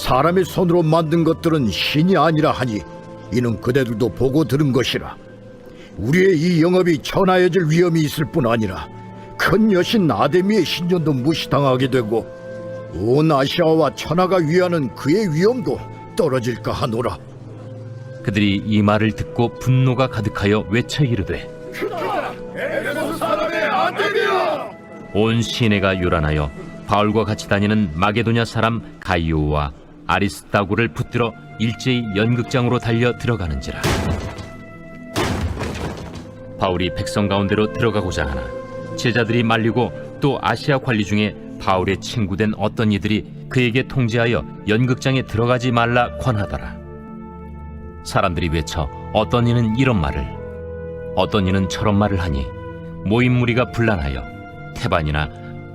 사람의 손으로 만든 것들은 신이 아니라 하니 이는 그대들도 보고 들은 것이라. 우리의 이 영업이 천하여질 위험이 있을 뿐 아니라 큰 여신 아데미의 신전도 무시당하게 되고 온 아시아와 천하가 위하는 그의 위엄도 떨어질까 하노라. 그들이 이 말을 듣고 분노가 가득하여 외쳐 이르되 온 시내가 요란하여 바울과 같이 다니는 마게도냐 사람 가이오와 아리스타고를 붙들어 일제히 연극장으로 달려 들어가는지라. 바울이 백성 가운데로 들어가고자 하나 제자들이 말리고 또 아시아 관리 중에 바울의 친구된 어떤 이들이 그에게 통제하여 연극장에 들어가지 말라 권하더라. 사람들이 외쳐 어떤 이는 이런 말을 어떤 이는 저런 말을 하니 모인 무리가 분란하여 태반이나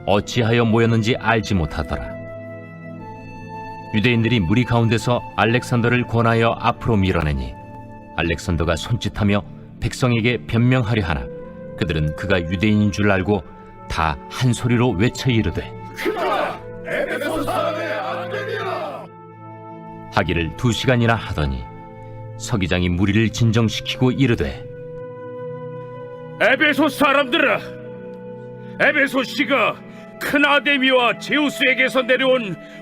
어찌하여 모였는지 알지 못하더라 유대인들이 무리 가운데서 알렉산더를 권하여 앞으로 밀어내니 알렉산더가 손짓하며 백성에게 변명하려 하나 그들은 그가 유대인인 줄 알고 다 한 소리로 외쳐 이르되 하기를 두 시간이나 하더니 서기장이 무리를 진정시키고 이르되 에베소 사람들아, 에베소 씨가 큰 아데미와 제우스에게서 내려온